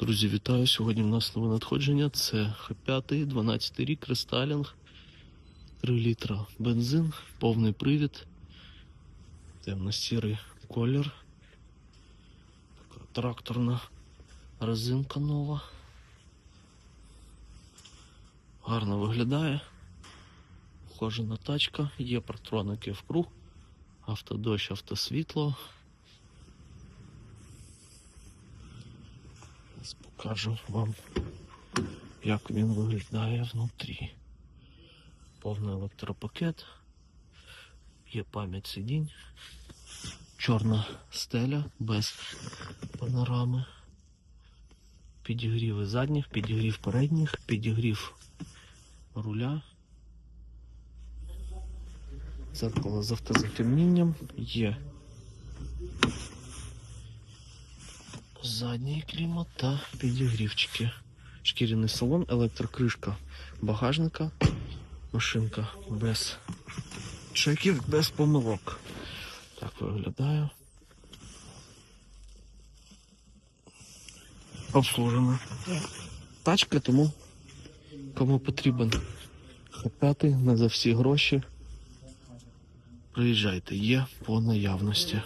Друзі, вітаю! Сьогодні в нас нове надходження. Це Х5, 12 рік, рестайлінг, 3 літра бензин, повний привід, темно-сірий колір. Така тракторна резинка нова. Гарно виглядає. Ухожена тачка, є партроники в круг, автодощ, автосвітло. Зараз покажу вам, як він виглядає внутрі. Повний електропакет, є пам'ять сидінь, чорна стеля без панорами, підігріви задніх, підігрів передніх, підігрів руля. Дзеркало з автозатемнінням є задній клімат та підігрівчики. Шкіряний салон, електрокришка багажника, машинка без чеків, без помилок. Так виглядає. Обслужена. Тачка, тому кому потрібен Х5 не за всі гроші. Приїжджайте, є по наявності.